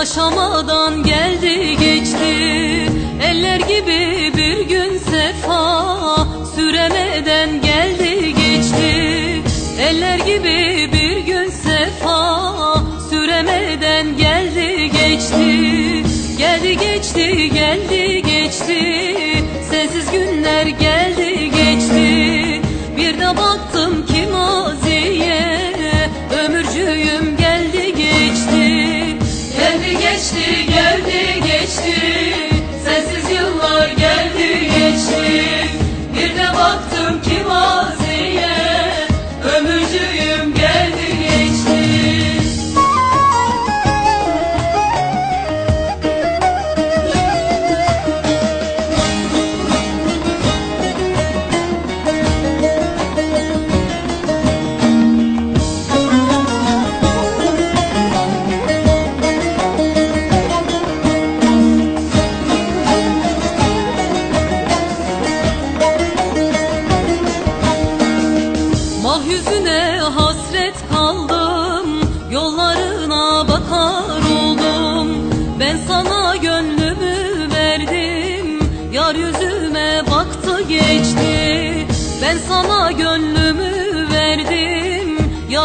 Yaşamadan geldi geçti. Eller gibi bir gün sefa Süremeden geldi geçti. Eller gibi bir gün sefa Süremeden geldi geçti. Geldi geçti geldi geçti. Sensiz günler geldi geçti. Bir de baktım ki maziye Ömürcüyüm geçti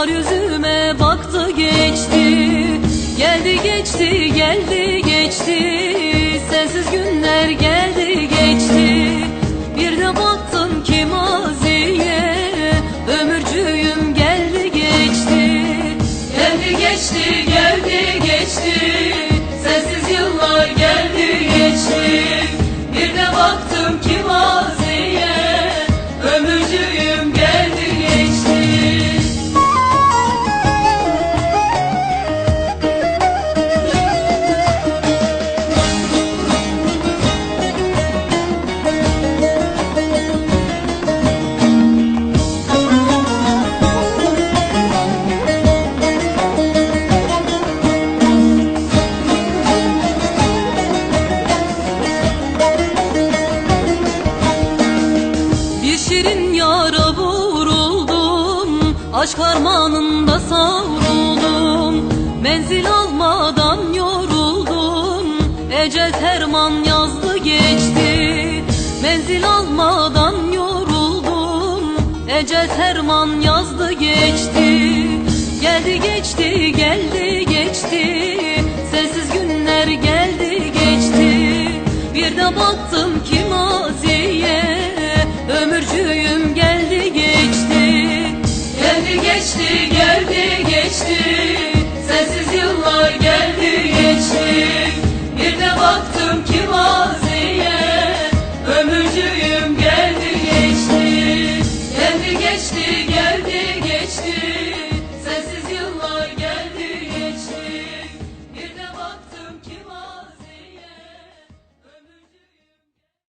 Yar yüzüme baktı geçti. Geldi geçti geldi geçti şirin yara vuruldum Aşk harmanında savruldum. Menzil almadan yoruldum Ecel terman yazdı geçti. Menzil almadan yoruldum Ecel terman yazdı geçti. Geldi geçti geldi geçti. Sensiz günler geldi geçti. Bir de baktım still